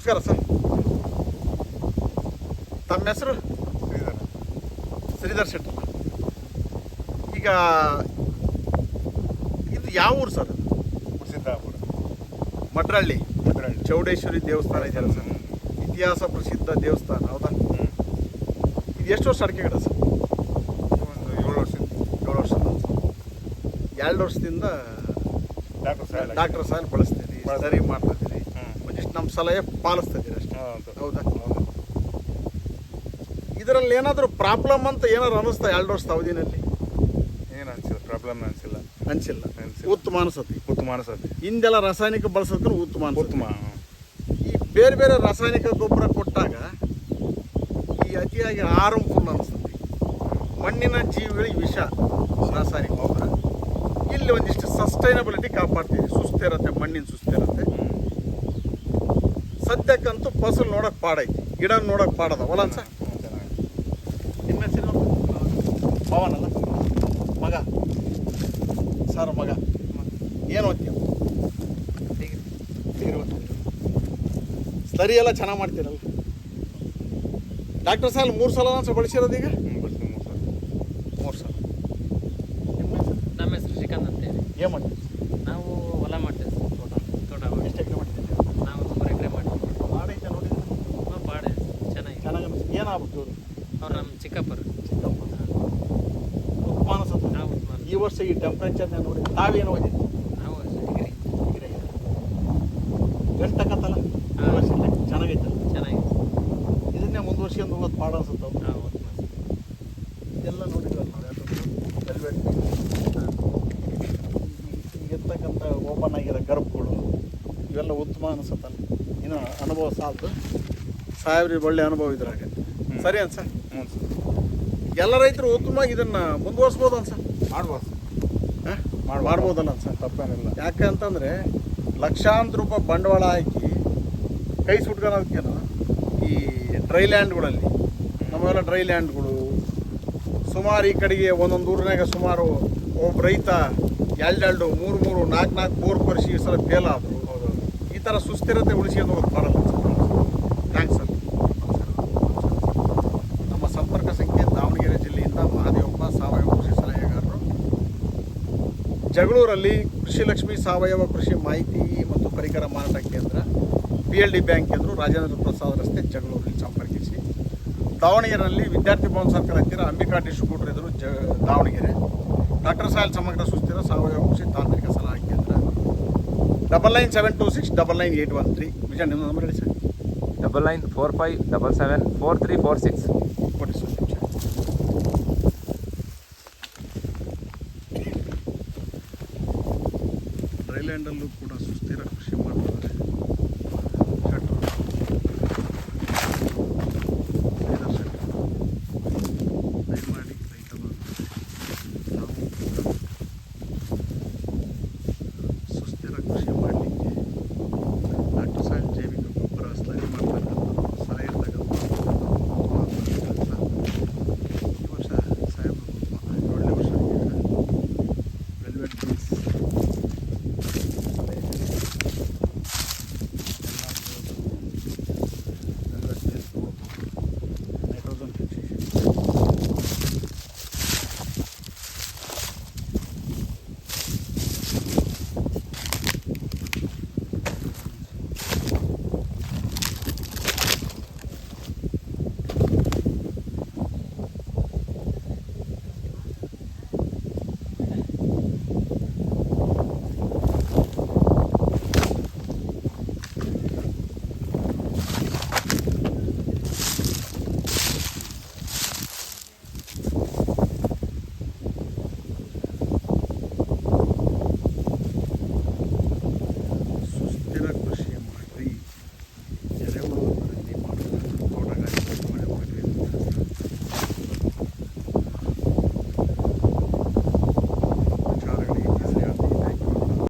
ನಮಸ್ಕಾರ ಸರ್. ತಮ್ಮ ಹೆಸರು? ಶ್ರೀಧರ್. ಶೆಟ್ಟರ್ ಈಗ ಇದು ಯಾವ ಊರು ಸರ್? ಸಿದ್ದಾಪುರ. ಮಡ್ರಳ್ಳಿ ಮಡ್ರಳ್ಳಿ ಚೌಡೇಶ್ವರಿ ದೇವಸ್ಥಾನ ಇದೆಯಲ್ಲ ಸರ್? ಇತಿಹಾಸ ಪ್ರಸಿದ್ಧ ದೇವಸ್ಥಾನ ಹೌದಾ? ಇದು ಎಷ್ಟು ವರ್ಷ ಅಡಿಕೆ ಗಿಡ ಸರ್? ಒಂದು ಏಳು ವರ್ಷ. ಏಳು ವರ್ಷ. ಎರಡು ವರ್ಷದಿಂದ ಡಾಕ್ಟರ್ ಸಾಹೇಬ್ ಡಾಕ್ಟರ್ ಸಾಹೇಬ್ ಬಳಸ್ತೀನಿ. ಸರಿ ಮಾಡ್ತಿದ್ದೀರಿ ಒಂದಿಷ್ಟು ನಮ್ಮ ಸಲಹೆ ಪಾಲಿಸ್ತಿದ್ದೀರಿ ಅಷ್ಟೇ. ಹೌದಾ? ಇದರಲ್ಲಿ ಏನಾದರೂ ಪ್ರಾಬ್ಲಮ್ ಅಂತ ಏನಾದ್ರು ಅನಿಸ್ತಾ ಎರಡು ವರ್ಷದ ಅವಧಿನಲ್ಲಿ? ಏನು ಅನ್ಸಿಲ್ಲ ಪ್ರಾಬ್ಲಮ್ ಅನಿಸಿಲ್ಲ. ಅನಿಸಿಲ್ಲ. ಉತ್ತಮ ಅನಿಸತಿ ಉತ್ತಮ ಅನಿಸತಿ ಹಿಂದೆಲ್ಲ ರಾಸಾಯನಿಕ ಬಳಸೋದಕ್ಕೆ ಉತ್ತಮ ಉತ್ತಮ ಈ ಬೇರೆ ಬೇರೆ ರಾಸಾಯನಿಕ ಗೊಬ್ಬರ ಕೊಟ್ಟಾಗ ಈ ಅತಿಯಾಗಿ ಹಾರ್ಮ್ಫುಲ್ ಅನಿಸುತ್ತೆ. ಮಣ್ಣಿನ ಜೀವಿಗಳಿಗೆ ವಿಷ ರಾಸಾಯನಿಕ ಗೊಬ್ಬರ. ಇಲ್ಲಿ ಒಂದಿಷ್ಟು ಸಸ್ಟೈನಬಿಲಿಟಿ ಕಾಪಾಡ್ತೀವಿ. ಸುಸ್ಥಿರತೆ ಮಣ್ಣಿನ ಸುಸ್ಥಿರತೆ. ಸದ್ಯಕ್ಕಂತೂ ಫಸಲು ನೋಡಕ್ ಪಾಡೈತಿ ಗಿಡ ನೋಡಕ್ ಪಾಡದ? ಹೊಲ ಅನ್ಸ? ನಿಮ್ಮ ಹೆಸರು ಪವನಲ್ಲ ಮಗ? ಸರ್ ಮಗ? ಏನು ಓದ್ತೀವಿ ಸ್ಲರಿ ಎಲ್ಲ ಚೆನ್ನಾಗಿ ಮಾಡ್ತೀರಲ್ಲ? ಡಾಕ್ಟರ್ ಸಾಹೇಬ್ ಮೂರು ಸಲ ಅನ್ಸ ಬಳಸಿರೋದು ಈಗ? ಮೂರು ಸಲ. ನಿಮ್ಮ ಸಲ. ನಮ್ಮ ಹೆಸರು ಶ್ರೀಕಾಂತ್ ಅಂತೇಳಿ ಏನು ಮಾಡ್ತೀವಿ ನಾವು ಹೊಲ ಮಾಡ್ತೇವೆ ಸರ್ ತೋಟ ತೋಟ ಮಾಡಿ ಎಷ್ಟು ಎಕರೆ ಮಾಡ್ತಿದ್ದೀವಿ ನಾವು ಮೂರು ಎಕರೆ ಮಾಡ್ತೀವಿ ಮಾಡೈತೆ ನೋಡಿ ತುಂಬ ಪಾಡೆ ಚೆನ್ನಾಗಿದೆ ಚೆನ್ನಾಗಿ ಅನಿಸ್ತು ಏನಾಗ್ಬಿಟ್ಟು ಇವರು ಅವ್ರು ನಮ್ಮ ಚಿಕ್ಕಪ್ಪರು ಚಿಕ್ಕಪ್ಪ ಉತ್ಮಾನ ಅನ್ಸುತ್ತೆ ನಾವು ಉಸ್ಮಾನ್. ಈ ವರ್ಷ ಈ ಟೆಂಪ್ರೇಚರ್ನ ನೋಡಿ ತಾವೇನು ಓದಿದ್ರಿ ನಾವು ಅಷ್ಟೇ ಡಿಗ್ರಿ ಗಂಟಕತ್ತಲ್ಲ ಹಾ. ಚೆನ್ನಾಗೈತಲ್ಲ ಚೆನ್ನಾಗಿದೆ ಇದನ್ನೇ ಮುಂದುವರ್ಸ್ಕೊಂಡು ಹೋಗೋದು ಪಾಡ ಅನ್ಸುತ್ತೆ. ಇದೆಲ್ಲ ಯಾಕಂದ್ರೆ velvet ಈಗಿರ್ತಕ್ಕಂಥ ಓಪನ್ ಆಗಿರೋ ಗರ್ಭಗಳು ಇವೆಲ್ಲ ಉತ್ತಮ ಅನಿಸುತ್ತಲ್ಲ. ಇನ್ನು ಅನುಭವ ಸಾಲದು. ಸಾಹೇಬ್ರಿಗೆ ಒಳ್ಳೆ ಅನುಭವ ಇದ್ರಾಗ ಸರಿ ಅನ್ಸ. ಹ್ಞೂ ಸರ್ ಎಲ್ಲ ರೈತರು ಉತ್ತಮವಾಗಿ ಇದನ್ನ ಮುಂದುವರ್ಸ್ಬೋದು ಅನ್ಸ. ಮಾಡ್ಬೋದು. ಮಾಡ್ಬೋದಲ್ಲ ಸರ್ ತಪ್ಪೇನಿಲ್ಲ. ಯಾಕೆ ಅಂತಂದರೆ ಲಕ್ಷಾಂತರ ರೂಪಾಯಿ ಬಂಡವಾಳ ಹಾಕಿ ಕೈ ಸುಟ್ಕೊಳ್ಳೋದಕ್ಕೇನು ಈ ಡ್ರೈ ಲ್ಯಾಂಡ್ಗಳಲ್ಲಿ ನಮ್ಮೆಲ್ಲ ಡ್ರೈ ಲ್ಯಾಂಡ್ಗಳು ಸುಮಾರು ಈ ಕಡೆಗೆ ಒಂದೊಂದು ಊರಿನಾಗ ಸುಮಾರು ಒಬ್ಬ ರೈತ ಎರಡೆರಡು ಮೂರು ಮೂರು ನಾಲ್ಕು ನಾಲ್ಕು ಬೋರ್ ಕೊರಿಸಿ ಈ ಸಲ ಫೇಲ್ ಆದರು. ಈ ಥರ ಸುಸ್ಥಿರತೆ ಉಳಿಸಿ ಅನ್ನೋದು ಮಾಡಲ್ಲ ಥ್ಯಾಂಕ್ಸ್ ಸರ್ ನಮ್ಮ ಸಂಪರ್ಕ ಸಂಖ್ಯೆ ದಾವಣಗೆರೆ ಜಿಲ್ಲೆಯಿಂದ ಮಹಾದೇವಪ್ಪ ಸಾವಯವ ಕೃಷಿ ಸಲಹೆಗಾರರು ಜಗಳೂರಲ್ಲಿ ಕೃಷಿ ಲಕ್ಷ್ಮಿ ಸಾವಯವ ಕೃಷಿ ಮಾಹಿತಿ ಮತ್ತು ಪರಿಕರ ಮಾರಾಟ ಕೇಂದ್ರ ಪಿ ಎಲ್ ಡಿ ಬ್ಯಾಂಕ್ ಎದುರು ರಾಜೇಂದ್ರ ಪ್ರಸಾದ್ ರಸ್ತೆ ಜಗಳೂರಲ್ಲಿ ಸಂಪರ್ಕಿಸಿ. ದಾವಣಗೆರೆಯಲ್ಲಿ ವಿದ್ಯಾರ್ಥಿ ಭವನ್ ಸರ್ಕಲ್ ಹತ್ತಿರ ಅಂಬಿಕಾ ಡಿಸ್ಟ್ರಿಬ್ಯೂಟರ್ ಎದುರು ಜ, ದಾವಣಗೆರೆ. ಡಾಕ್ಟರ್ ಸಾಯಲ್ ಸಮಗ್ರ ಸುಸ್ಥಿರ ಸಾವಯವ ಕೃಷಿ ತಾಂತ್ರಿಕ ಸಲಹಾ ಕೇಂದ್ರ. Double nine seven two six double nine eight one three. Vijaya, ನಿಮ್ಮ ನಂಬರ್ ಹೇಳಿ sir. Double nine four five double seven four three four six ಕೊಡಿ ಸರ್ ನಿಮಿಷ ಡ್ರೈಲ್ಯಾಂಡಲ್ಲೂ ಕೂಡ